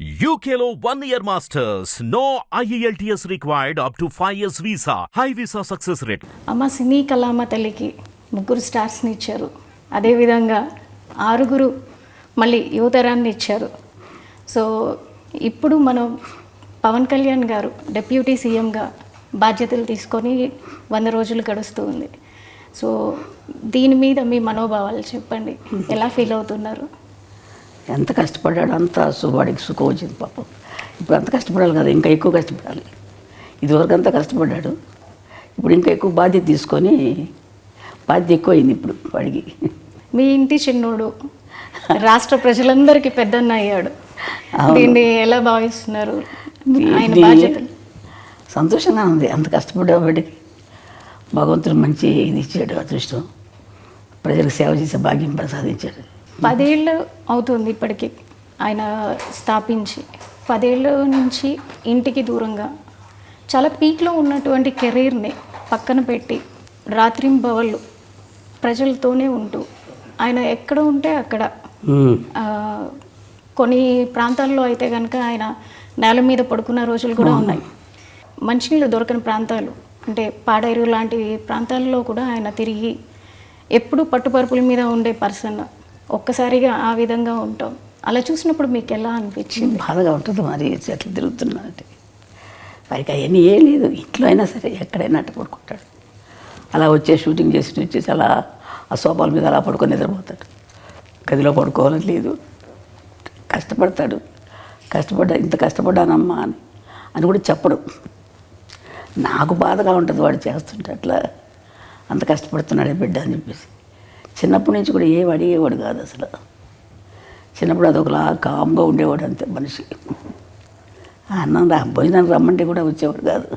యూకేలో one year masters no E IELTS required up to 5 years visa. High visa success rate. అమ్మ సినీ కళామ తల్లికి ముగ్గురు స్టార్స్ని ఇచ్చారు. అదేవిధంగా ఆరుగురు మళ్ళీ యువతరాన్ని ఇచ్చారు. సో ఇప్పుడు మనం పవన్ కళ్యాణ్ గారు డెప్యూటీ సీఎంగా బాధ్యతలు తీసుకొని వంద రోజులు గడుస్తూ ఉంది. సో దీని మీద మీ మనోభావాలు చెప్పండి. ఎలా ఫీల్ అవుతున్నారు? ఎంత కష్టపడ్డాడు అంత వాడికి సుఖం వచ్చింది పాపం. ఇప్పుడు అంత కష్టపడాలి కదా ఇంకా ఎక్కువ కష్టపడాలి. ఇదివరకు అంతా కష్టపడ్డాడు. ఇప్పుడు ఇంకా ఎక్కువ బాధ్యత తీసుకొని బాధ్యత ఎక్కువ అయింది ఇప్పుడు వాడికి. మీ ఇంటి చిన్నోడు రాష్ట్ర ప్రజలందరికీ పెద్దన్న అయ్యాడు. దీన్ని ఎలా భావిస్తున్నారు? ఆయన బాధ్యతలు? సంతోషంగా ఉంది. అంత కష్టపడ్డా వాడికి. భగవంతుడు మంచి ఇది ఇచ్చాడు అదృష్టం. ప్రజలకు సేవ చేసే భాగ్యం ప్రసాదించాడు. పదేళ్ళు అవుతుంది ఇప్పటికి ఆయన స్థాపించి. పదేళ్ళ నుంచి ఇంటికి దూరంగా. చాలా పీక్లో ఉన్నటువంటి కెరీర్ని పక్కన పెట్టి రాత్రింబవళ్ళు ప్రజలతోనే ఉంటూ. ఆయన ఎక్కడ ఉంటే అక్కడ. కొన్ని ప్రాంతాల్లో అయితే కనుక ఆయన నేల మీద పడుకున్న రోజులు కూడా ఉన్నాయి. మంచినీళ్ళు దొరకని ప్రాంతాలు అంటే పాడేరు లాంటి ప్రాంతాల్లో కూడా ఆయన తిరిగి ఎప్పుడు పట్టుపరుపుల మీద ఉండే పర్సన్. ఒక్కసారిగా ఆ విధంగా ఉంటాం. అలా చూసినప్పుడు మీకు ఎలా అనిపించింది? బాధగా ఉంటుంది మరి చెట్లు తిరుగుతున్నానంటే వారికి అవన్నీ ఏ లేదు ఇంట్లో అయినా సరే ఎక్కడైనా అట్ట పడుకుంటాడు. అలా వచ్చే షూటింగ్ చేసి వచ్చేసి అలా ఆ సోఫాల మీద అలా పడుకొని నిద్రపోతాడు. గదిలో పడుకోవాలని లేదు. కష్టపడతాడు. కష్టపడ్డా ఇంత కష్టపడ్డానమ్మా అని అని కూడా చెప్పడు. నాకు బాధగా ఉంటుంది వాడు చేస్తుంటే అట్లా. అంత కష్టపడుతున్నాడే బిడ్డ అని చెప్పేసి. చిన్నప్పటి నుంచి కూడా ఏం అడిగేవాడు కాదు అసలు. చిన్నప్పుడు అదొకలా కామ్గా ఉండేవాడు అంతే మనిషి. అన్నం రా భోజనానికి రమ్మంటే కూడా వచ్చేవాడు కాదు.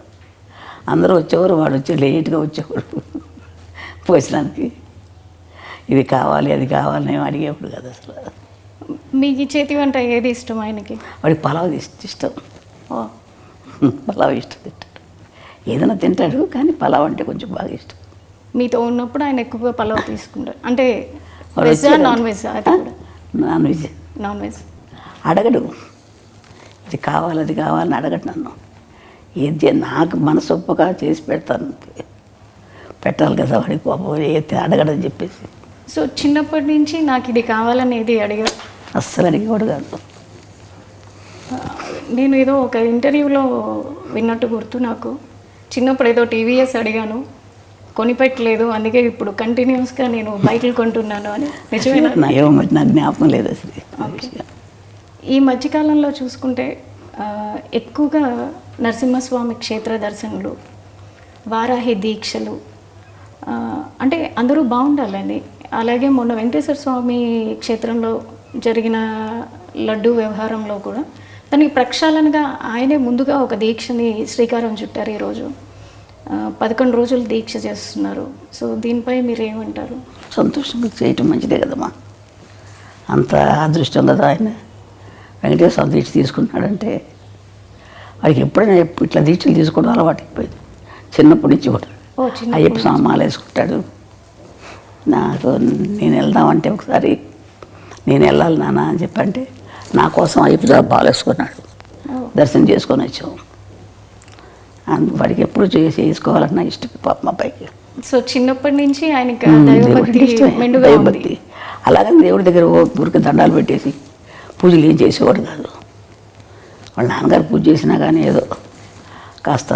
అందరూ వచ్చేవారు వాడు వచ్చి లేట్గా వచ్చేవాడు భోజనానికి. ఇది కావాలి అది కావాలి ఏం అడిగేవాడు కాదు అసలు. మీకు చేతి వంట ఏది ఇష్టం ఆయనకి? వాడికి పలావ్ ఇష్ట- పలావ్ ఇష్టం తింటాడు. ఏదైనా తింటాడు కానీ పలావ్ అంటే కొంచెం బాగా ఇష్టం. మీతో ఉన్నప్పుడు ఆయన ఎక్కువగా పలావ్ తీసుకుంటారు. అంటే వెజ్. నాన్ వెజ్ అది కూడా. నాన్ వెజ్ నాన్ వెజ్ అడగడు. ఇది కావాలి అది కావాలని అడగడు నన్ను. ఏది నాకు మనసు ఒప్పగా చేసి పెడతాను. పెట్టాలి కదా వాడికి పాపం ఏది అడగడని చెప్పేసి. సో చిన్నప్పటి నుంచి నాకు ఇది కావాలనేది అడిగారు అస్సలు అడిగేవాడు కాదు. నేను ఏదో ఒక ఇంటర్వ్యూలో విన్నట్టు గుర్తు నాకు. చిన్నప్పుడు ఏదో టీవీఎస్ అడిగాను. కొనిపెట్టలేదు. అందుకే ఇప్పుడు కంటిన్యూస్గా నేను బైకులు కొంటున్నాను అని నిజమేనా? మరి జ్ఞాపకం లేదు అసలు. ఈ మధ్యకాలంలో చూసుకుంటే ఎక్కువగా నరసింహస్వామి క్షేత్ర దర్శనలు వారాహి దీక్షలు అంటే అందరూ బాగుండాలని అలాగే మొన్న వెంకటేశ్వర స్వామి క్షేత్రంలో జరిగిన లడ్డు వ్యవహారంలో కూడా దానికి ప్రక్షాళనగా ఆయనే ముందుగా ఒక దీక్షని శ్రీకారం చుట్టారు ఈరోజు. పదకొండు రోజులు దీక్ష చేస్తున్నారు. సో దీనిపై మీరు ఏమంటారు సంతోషంగా చేయటం మంచిదే కదమ్మా. అంత అదృష్టం కదా ఆయన. వెంకటేశ్వర దీక్ష తీసుకున్నాడంటే వాడికి ఎప్పుడైనా ఎప్పుడు ఇట్లా దీక్షలు తీసుకోవడం అలవాటు అయిపోయింది. చిన్నప్పటి నుంచి కూడా. అయ్యప్ప స్వామి మాల వేసుకుంటాడు. నాకు నేను వెళ్దామంటే ఒకసారి నేను వెళ్ళాలి నాన్న అని చెప్పంటే నా కోసం అయ్యప్ప మాల వేసుకున్నాడు దర్శనం చేసుకొని వచ్చాం. అందు వాడికి ఎప్పుడు చేసి చేసుకోవాలన్నా ఇష్టం పాప మా పైకి సో చిన్నప్పటి నుంచి ఆయనకి దైవభక్తి అలాగని దేవుడి దగ్గర ఊరికి దండాలు పెట్టేసి పూజలు ఏం చేసేవాడు కాదు. వాళ్ళ నాన్నగారు పూజ చేసినా కానీ ఏదో కాస్త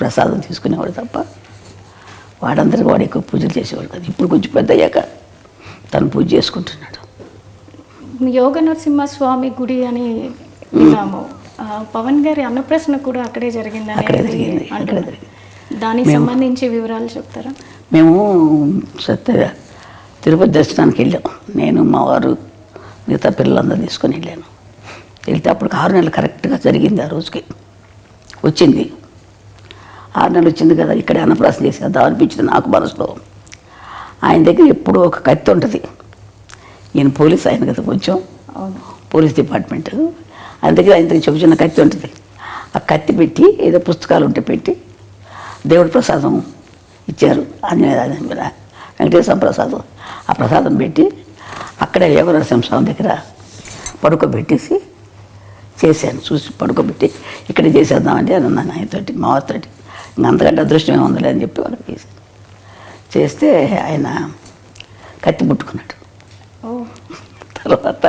ప్రసాదం తీసుకునేవాడు తప్ప వాడందరికీ వాడు ఎక్కువ పూజలు చేసేవాడు కాదు. ఇప్పుడు కొంచెం పెద్ద అయ్యాక తను పూజ చేసుకుంటున్నాడు. యోగ నరసింహస్వామి గుడి అని విన్నాము. పవన్ గారి అన్నప్రశ్న కూడా అక్కడే జరిగింది, అక్కడే అంటున్నారు. జరిగింది. దానికి సంబంధించి వివరాలు చెప్తారా? మేము సత్య తిరుపతి దర్శనానికి వెళ్ళాం. నేను మా వారు మిగతా పిల్లలందరూ తీసుకొని వెళ్ళాను. వెళ్తే అప్పుడు ఆరు నెలలు కరెక్ట్గా జరిగింది ఆ రోజుకి. వచ్చింది. ఆరు నెలలు వచ్చింది కదా ఇక్కడే అన్నప్రాసం చేసేద్దాం అనిపించింది నాకు మనసులో. ఆయన దగ్గర ఎప్పుడూ ఒక కత్తి ఉంటుంది. ఈయన పోలీస్ ఆయన కదా కొంచెం. Police department. దగ్గర ఆయన చిన్న చిన్న కత్తి ఉంటుంది. ఆ కత్తి పెట్టి ఏదో పుస్తకాలు ఉంటే పెట్టి దేవుడి ప్రసాదం ఇచ్చారు. ఆంజనేయ వెంకటేశ్వర ప్రసాదం. ఆ ప్రసాదం పెట్టి అక్కడే యోగ నరసింహస్వామి దగ్గర పడుకోబెట్టేసి చేశాను. చూసి పడుకోబెట్టి ఇక్కడ చేసేద్దామంటే అని అన్నాను ఆయనతోటి మా వారితోటి ఇంక అంతకంటే అదృష్టం ఏముందిలే అని చెప్పి వాళ్ళకి చేశాను. చేస్తే ఆయన కత్తి పుట్టుకున్నాడు తర్వాత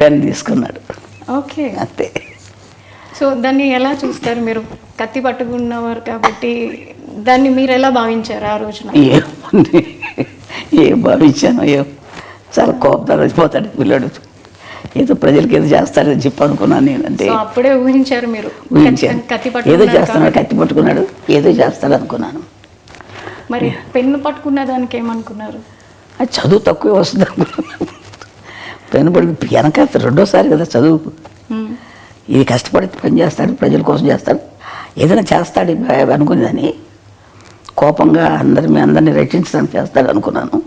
పెన్ తీసుకున్నాడు. ఓకే. అంతే. సో దాన్ని ఎలా చూస్తారు మీరు? కత్తి పట్టుకున్నవారు కాబట్టి దాన్ని మీరు ఎలా భావించారు ఆ రోజున? ఏముంది ఏం భావించాను ఏం? చాలా కోపం వచ్చిపోతాడు పిల్లడు. ఏదో ప్రజలకి ఏదో చేస్తాడని చెప్పి అనుకున్నాను నేను అంటే అప్పుడే ఊహించారు మీరు. ఊహించాను. కత్తి ఏదో చేస్తున్నాడు. కత్తి పట్టుకున్నాడు ఏదో చేస్తాడు అనుకున్నాను. మరి పెన్ను పట్టుకున్న దానికి ఏమనుకున్నారు? అది చదువు తక్కువే వస్తుంది అనుకున్నాను. పెను పడి వెనక రెండోసారి కదా చదువు. మ్మ్. ఇది కష్టపడి పని చేస్తాడు ప్రజల కోసం చేస్తాడు ఏదైనా చేస్తాడు అనుకునేదని కోపంగా అందరి మీ అందరినీ రక్షించడానికి చేస్తాడు అనుకున్నాను.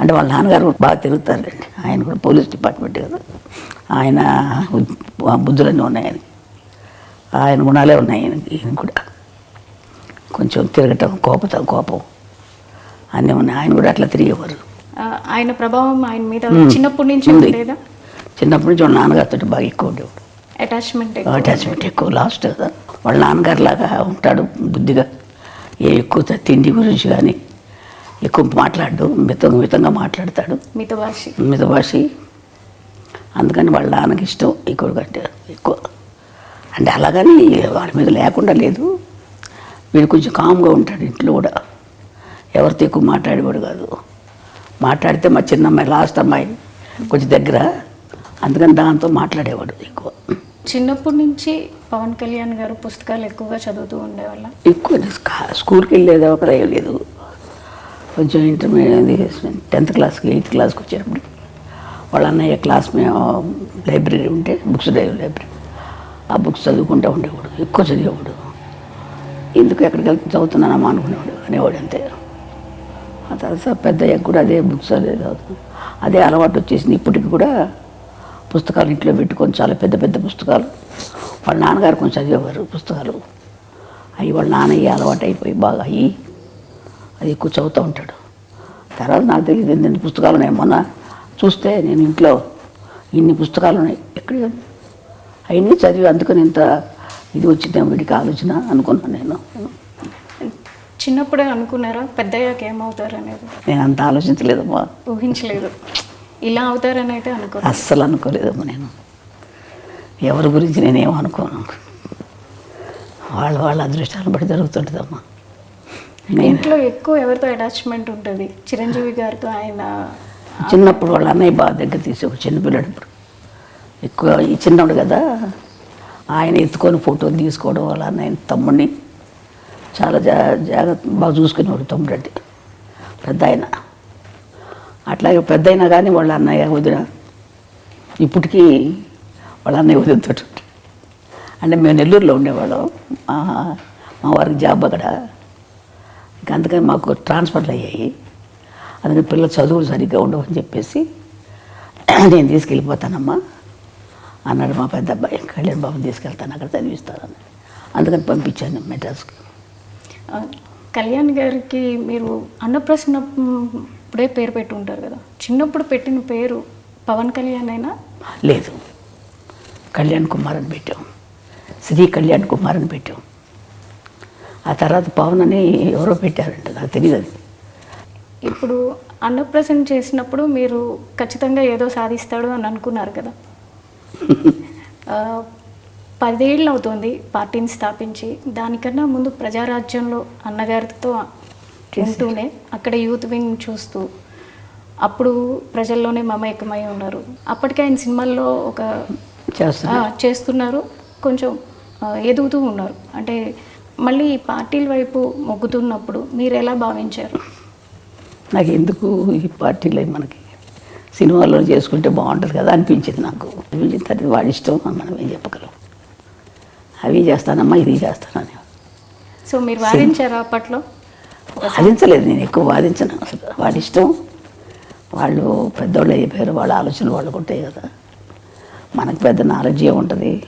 అంటే వాళ్ళ నాన్నగారు బాగా తిరుగుతారులేండి. ఆయన కూడా పోలీస్ డిపార్ట్మెంట్ కదా. ఆయన బుద్ధులన్నీ ఉన్నాయి ఆయనకి. ఆయన గుణాలే ఉన్నాయి ఆయనకి ఈయన కూడా. కొంచెం తిరగటం కోపత కోపం. అన్నీ ఉన్నాయి. ఆయన కూడా అట్లా తిరిగేవారు. ఆయన ప్రభావం ఆయన మీద. చిన్నప్పటి నుంచి. ఉండేదా? చిన్నప్పటి నుంచి వాళ్ళ నాన్నగారితో బాగా ఎక్కువ ఉండేవాడు. అటాచ్మెంట్ అటాచ్మెంట్ ఎక్కువ లాస్ట్ కదా వాళ్ళ నాన్నగారు లాగా ఉంటాడు బుద్ధిగా. ఏ ఎక్కువ తిండి గురించి కానీ ఎక్కువ మాట్లాడు మిత మితంగా మాట్లాడతాడు. మిత భాషి. మిత భాషి. అందుకని వాళ్ళ నాన్నకి ఇష్టం ఎక్కువ కంటే ఎక్కువ. అంటే అలాగని వాడి మీద లేకుండా లేదు. వీడు కొంచెం కామ్గా ఉంటాడు ఇంట్లో కూడా. ఎవరితో ఎక్కువ మాట్లాడేవాడు కాదు. మాట్లాడితే మా చిన్న అమ్మాయి లాస్ట్ అమ్మాయి కొంచెం దగ్గర. అందుకని దాంతో మాట్లాడేవాడు ఎక్కువ. చిన్నప్పటి నుంచి పవన్ కళ్యాణ్ గారు పుస్తకాలు ఎక్కువగా చదువుతూ ఉండేవాళ్ళ? ఎక్కువ స్కా- స్కూల్కి వెళ్ళేది ఒక లేదు. కొంచెం ఇంటర్మీడియట్ టెన్త్ క్లాస్కి ఎయిత్ క్లాస్కి వచ్చేటప్పుడు వాళ్ళ అన్నయ్య క్లాస్ మేము లైబ్రరీ ఉంటే బుక్స్ లైబ్రరీ ఆ బుక్స్ చదువుకుంటూ ఉండేవాడు ఎక్కువ చదివేవాడు. ఎందుకు ఎక్కడికి వెళ్తే చదువుతున్నానమ్మా అనుకునేవాడు అనేవాడు అంతే. ఆ తర్వాత పెద్దయ్యాక కూడా అదే బుక్స్ అనేది అదే అలవాటు వచ్చేసింది. ఇప్పటికి కూడా పుస్తకాలు ఇంట్లో పెట్టుకొని చాలా పెద్ద పెద్ద పుస్తకాలు. వాళ్ళ నాన్నగారు కొంచెం చదివేవారు పుస్తకాలు. అవి వాళ్ళ నాన్నయ్య అలవాటు అయిపోయి బాగా అయ్యి అది ఎక్కువ చదువుతూ ఉంటాడు. తర్వాత నాకు తెలియదు ఎన్ని పుస్తకాలు ఉన్నాయి. మొన్న చూస్తే నేను ఇంట్లో ఇన్ని పుస్తకాలు ఉన్నాయి. ఎక్కడ? అవన్నీ చదివి అందుకని ఇంత ఇది వచ్చిందేమో వీడికి ఆలోచన అనుకున్నాను నేను. చిన్నప్పుడే అనుకున్నారా పెద్దయ్యాక ఏమవుతారు అనేది నేను అంత ఆలోచించలేదమ్మా. ఊహించలేదు. ఇలా అవుతారని అయితే అనుకో అస్సలు అనుకోలేదమ్మా నేను. ఎవరి గురించి నేనేం అనుకోను. వాళ్ళ వాళ్ళ అదృష్టాలను బట్టి జరుగుతుంటుందమ్మా. ఇంట్లో ఎక్కువ ఎవరితో అటాచ్మెంట్ ఉంటుంది? చిరంజీవి గారితో ఆయన చిన్నప్పుడు వాళ్ళ అన్నయ్య బాగా దగ్గర తీసి ఒక చిన్నపిల్లడప్పుడు ఎక్కువ ఈ చిన్నవాడు కదా. ఆయన ఎత్తుకొని ఫోటోలు తీసుకోవడం వాళ్ళ అన్నయ్య తమ్ముడిని చాలా జా జాగ్రత్త బాగా చూసుకునేవాడు తమ్ముడు పెద్ద ఆయన అట్లాగే పెద్ద అయినా కానీ వాళ్ళ అన్నయ్య వదిన. ఇప్పటికీ వాళ్ళ అన్నయ్య వదినతో అంటే మేము నెల్లూరులో ఉండేవాళ్ళం. మా మా వారికి జాబ్ అక్కడ. ఇంకా అందుకని మాకు ట్రాన్స్ఫర్లు అయ్యాయి. అందుకని పిల్లలు చదువులు సరిగ్గా ఉండవు అని చెప్పేసి నేను తీసుకెళ్ళిపోతానమ్మా అన్నాడు మా పెద్ద అబ్బాయి. కళ్యాణ్ బాబుని తీసుకెళ్తాను అక్కడ చదివిస్తానని అందుకని పంపించాను మెడ్రాస్కి. కళ్యాణ్ గారికి మీరు అన్నప్రసన్న ఇప్పుడే పేరు పెట్టి ఉంటారు కదా. చిన్నప్పుడు పెట్టిన పేరు పవన్ కళ్యాణ్ అయినా? లేదు. కళ్యాణ్ కుమార్ అని పెట్టాం. శ్రీ కళ్యాణ్ కుమార్ అని పెట్టాం. ఆ తర్వాత పవన్ అని ఎవరో పెట్టారంట నాకు తెలియదు ఇప్పుడు అన్నప్రసన్న చేసినప్పుడు మీరు ఖచ్చితంగా ఏదో సాధిస్తాడు అని అనుకున్నారు కదా. పదేళ్ళు అవుతుంది పార్టీని స్థాపించి. దానికన్నా ముందు ప్రజారాజ్యంలో అన్నగారితో ఉంటూనే అక్కడ యూత్ వింగ్ చూస్తూ అప్పుడు ప్రజల్లోనే మమేకమై ఉన్నారు. అప్పటికే ఆయన సినిమాల్లో ఒక చేస్తాను చేస్తున్నారు. కొంచెం ఎదుగుతూ ఉన్నారు. అంటే మళ్ళీ ఈ పార్టీల వైపు మొగ్గుతున్నప్పుడు మీరు ఎలా భావించారు? నాకు ఎందుకు ఈ పార్టీలో మనకి సినిమాలో చేసుకుంటే బాగుంటుంది కదా అనిపించింది నాకు. అనిపించిన తర్వాత వాడి ఇష్టం మనం ఏం చెప్పగలం. అవి చేస్తానమ్మా ఇది చేస్తానని సో మీరు వాదించారా అప్పట్లో? వాదించలేదు నేను ఎక్కువ వాదించను. అసలు వాడి ఇష్టం. వాళ్ళు పెద్దోళ్ళు అయిపోయారు వాళ్ళ ఆలోచనలు వాళ్ళకు ఉంటాయి కదా. మనకు పెద్ద నాలెడ్జ్ ఉంటుంది?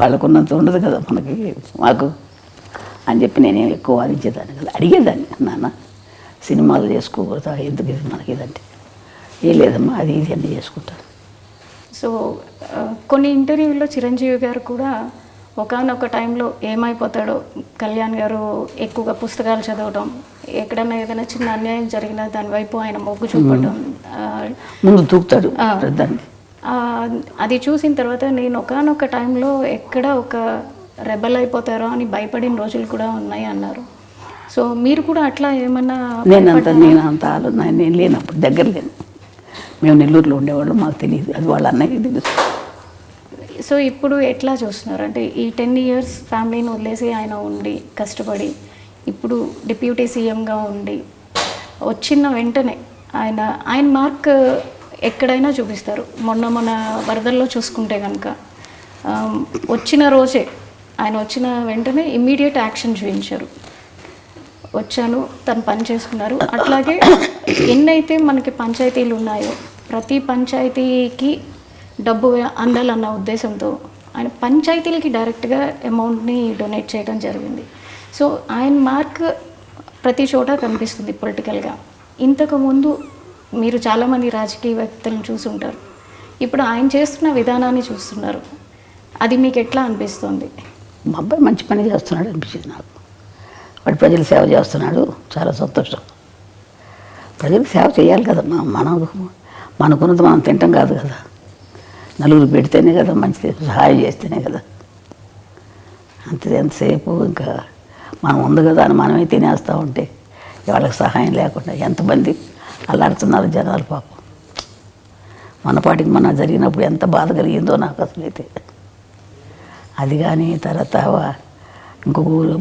వాళ్ళకున్నంత ఉండదు కదా మనకి. మాకు అని చెప్పి నేనేం ఎక్కువ వాదించేదాన్ని కదా. అడిగేదాన్ని నాన్న. సినిమాలు చేసుకోకూడదా? ఎందుకు ఇది మనకి ఇదంటే? ఏం లేదమ్మా అది ఇది అన్నీ చేసుకుంటాను సో కొన్ని ఇంటర్వ్యూల్లో చిరంజీవి గారు కూడా ఒకనొక టైంలో ఏమైపోతాడో కళ్యాణ్ గారు ఎక్కువగా పుస్తకాలు చదవడం ఎక్కడైనా ఏదైనా చిన్న అన్యాయం జరిగినా దాని వైపు ఆయన మొగ్గు చూపడం ముందు దూకుతాడు అది చూసిన తర్వాత నేను ఒకనొక టైంలో ఎక్కడ ఒక రెబల్ అయిపోతారో అని భయపడిన రోజులు కూడా ఉన్నాయి అన్నారు. సో మీరు కూడా అట్లా ఏమన్నా నేను అంత నేను అంత ఆలోచన నేను లేనప్పుడు దగ్గర లేను. మేము నెల్లూరులో ఉండేవాళ్ళం మాకు తెలియదు అది వాళ్ళ అన్నయ్య తెలుసు. సో ఇప్పుడు ఎట్లా చూస్తున్నారు? అంటే ఈ టెన్ ఇయర్స్ ఫ్యామిలీని వదిలేసి ఆయన ఉండి కష్టపడి ఇప్పుడు డిప్యూటీ సీఎంగా ఉండి వచ్చిన వెంటనే ఆయన ఆయన మార్క్ ఎక్కడైనా చూపిస్తారు. మొన్న మొన్న వరదల్లో చూసుకుంటే కనుక వచ్చిన రోజే ఆయన వచ్చిన వెంటనే ఇమ్మీడియట్ యాక్షన్ చూపించారు. వచ్చాను తను పని చేసుకున్నారు. అట్లాగే ఎన్నైతే మనకి పంచాయతీలు ఉన్నాయో ప్రతి పంచాయతీకి డబ్బు అందాలన్న ఉద్దేశంతో ఆయన పంచాయతీలకి డైరెక్ట్గా అమౌంట్ని డొనేట్ చేయడం జరిగింది. సో ఆయన మార్క్ ప్రతి చోట కనిపిస్తుంది పొలిటికల్గా. ఇంతకుముందు మీరు చాలామంది రాజకీయ వ్యక్తులను చూసుంటారు ఇప్పుడు ఆయన చేస్తున్న విధానాన్ని చూస్తున్నారు. అది మీకు ఎట్లా అనిపిస్తుంది? మా అబ్బాయి మంచి పని చేస్తున్నాడు అనిపించింది నాకు. వాడు ప్రజలు సేవ చేస్తున్నాడు. చాలా సంతోషం. ప్రజలకు సేవ చేయాలి కదా. మనం మనకున్నది మనం తింటాం కాదు కదా. నలుగురు పెడితేనే కదా మంచిది. సహాయం చేస్తేనే కదా. అంతే ఎంతసేపు ఇంకా మనం ఉంది కదా అని మనమే తినేస్తూ ఉంటే వాళ్ళకి సహాయం లేకుండా ఎంతమంది అల్లాడుతున్నారు జనాలు పాపం. మనపాటికి మన జరిగినప్పుడు ఎంత బాధ కలిగిందో నాకు అసలు అయితే అది కానీ తర్వాత ఇంకొక ఊరు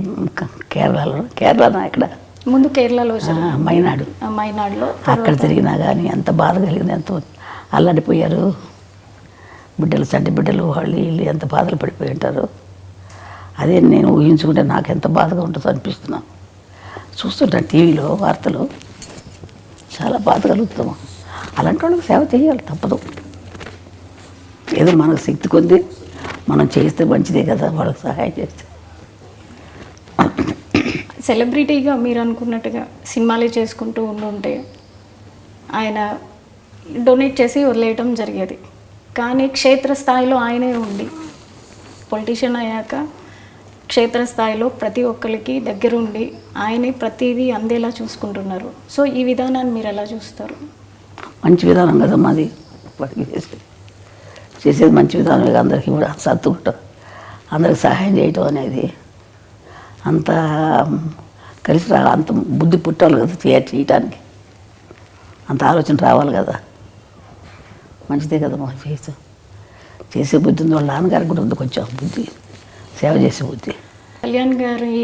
కేరళలో కేరళనా ఇక్కడ? ముందు కేరళలో. మైనాడు. మైనాడులో అక్కడ జరిగినా కానీ ఎంత బాధ కలిగింది ఎంత అల్లాడిపోయారు. బిడ్డలు చంటి బిడ్డలు వాళ్ళు వీళ్ళు ఎంత బాధలు పడిపోయి ఉంటారు. అదే నేను ఊహించుకుంటే నాకు ఎంత బాధగా ఉంటుందో అనిపిస్తున్నాను చూస్తుంటాను టీవీలో వార్తలు. చాలా బాధ కలుగుతాము అలాంటి వాళ్ళకి సేవ చేయాలి తప్పదు. ఏదో మనకు శక్తి కొద్ది మనం చేస్తే మంచిదే కదా వాళ్ళకి సహాయం చేస్తే. సెలబ్రిటీగా మీరు అనుకున్నట్టుగా సినిమాలే చేసుకుంటూ ఉండుంటే ఆయన డొనేట్ చేసి వదిలేయటం జరిగేది. కానీ క్షేత్రస్థాయిలో ఆయనే ఉండి పొలిటీషియన్ అయ్యాక క్షేత్రస్థాయిలో ప్రతి ఒక్కరికి దగ్గరుండి ఆయనే ప్రతిదీ అందేలా చూసుకుంటున్నారు. సో ఈ విధానాన్ని మీరు ఎలా చూస్తారు? మంచి విధానం కదా మాది. చేసేది చేసేది మంచి విధానమే అందరికీ కూడా. సర్దుకుంటాం. అందరికి సహాయం చేయటం అనేది అంత కలిసి రా అంత బుద్ధి పుట్టాలి కదా చేయాలి చేయటానికి అంత ఆలోచన రావాలి కదా. మంచిదే కదా మా చేసే. చేసే బుద్ధి ఉంది వాళ్ళ నాన్నగారికి కూడా ఉంది కొంచెం బుద్ధి సేవ చేసే బుద్ధి. కళ్యాణ్ గారి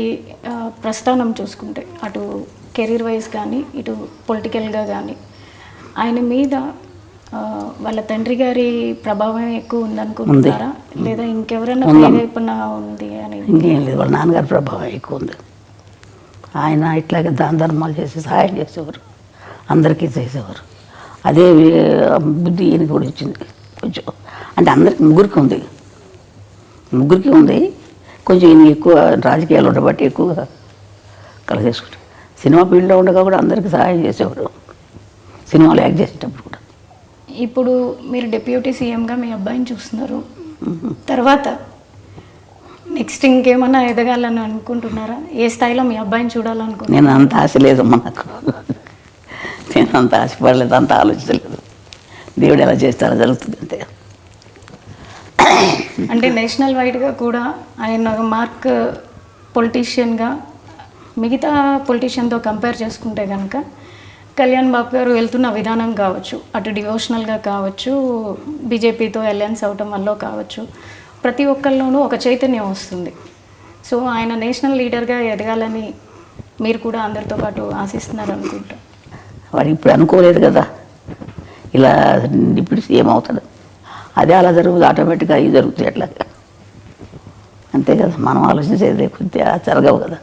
ప్రస్థానం చూసుకుంటే అటు కెరీర్ వైజ్ కానీ ఇటు పొలిటికల్గా కానీ ఆయన మీద వాళ్ళ తండ్రి గారి ప్రభావం ఎక్కువ ఉందనుకుంటున్నారా? లేదా ఇంకెవరైనా. ప్రేరేపణ ఉంది. అని ఇంకేం లేదు. వాళ్ళ నాన్నగారి ప్రభావం ఎక్కువ ఉంది. ఆయన ఇట్లాగే దాన ధర్మాలు చేసి సహాయం చేసేవారు. అందరికీ చేసేవారు. అదే బుద్ధి ఈయనకి కూడా ఇచ్చింది కొంచెం అంటే అందరికి ముగ్గురికి ఉంది. ముగ్గురికి ఉంది. కొంచెం ఈయన ఎక్కువ రాజకీయాలు ఉండబట్టి ఎక్కువగా కలిగేసుకుంటారు సినిమా ఫీల్డ్లో ఉండగా కూడా అందరికీ సహాయం చేసేవాడు సినిమాలో యాక్ట్ చేసేటప్పుడు. ఇప్పుడు మీరు డిప్యూటీ సీఎంగా మీ అబ్బాయిని చూస్తున్నారు. తర్వాత నెక్స్ట్ ఇంకేమన్నా ఎదగాలని అనుకుంటున్నారా? ఏ స్థాయిలో మీ అబ్బాయిని చూడాలనుకుంటున్నారు? నేను అంత ఆశ లేదమ్మా నాకు నేను అంత ఆశపడలేదు అంత ఆలోచించలేదు. దేవుడు ఎలా చేస్తారో జరుగుతుంది అంతే. అంటే నేషనల్ వైడ్గా కూడా ఆయన మార్క్ పొలిటీషియన్గా మిగతా పొలిటీషియన్తో కంపేర్ చేసుకుంటే కనుక కళ్యాణ్ బాబు గారు వెళ్తున్న విధానం కావచ్చు అటు డివోషనల్గా కావచ్చు బీజేపీతో అలయన్స్ అవటం వల్ల కావచ్చు ప్రతి ఒక్కళ్ళలోనూ ఒక చైతన్యం వస్తుంది. సో ఆయన నేషనల్ లీడర్గా ఎదగాలని మీరు కూడా అందరితో పాటు ఆశిస్తున్నారు అనుకుంటా. వాడు ఇప్పుడు అనుకోలేదు కదా. ఇలా ఇప్పుడు సీఎం అవుతాడు. అదే అలా జరుగుతుంది ఆటోమేటిక్గా అవి జరుగుతాయి అట్లా అంతే కదా మనం ఆలోచించేది కొద్దిగా జరగవు కదా.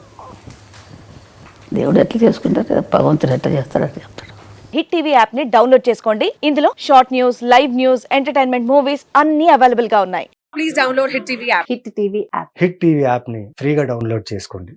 దేవుడు ఎట్లా చేసుకుంటారు కదా భగవంతుడు ఎట్లా చేస్తాడు? అట్లా చెప్తాడు. హిట్ టీవీ యాప్ని డౌన్లోడ్ చేసుకోండి. ఇందులో short news live news entertainment movies అన్ని అవైలబుల్గా ఉన్నాయి. please download Hit TV app. Hit TV app. Hit TV యాప్ని ఫ్రీగా డౌన్లోడ్ చేసుకోండి.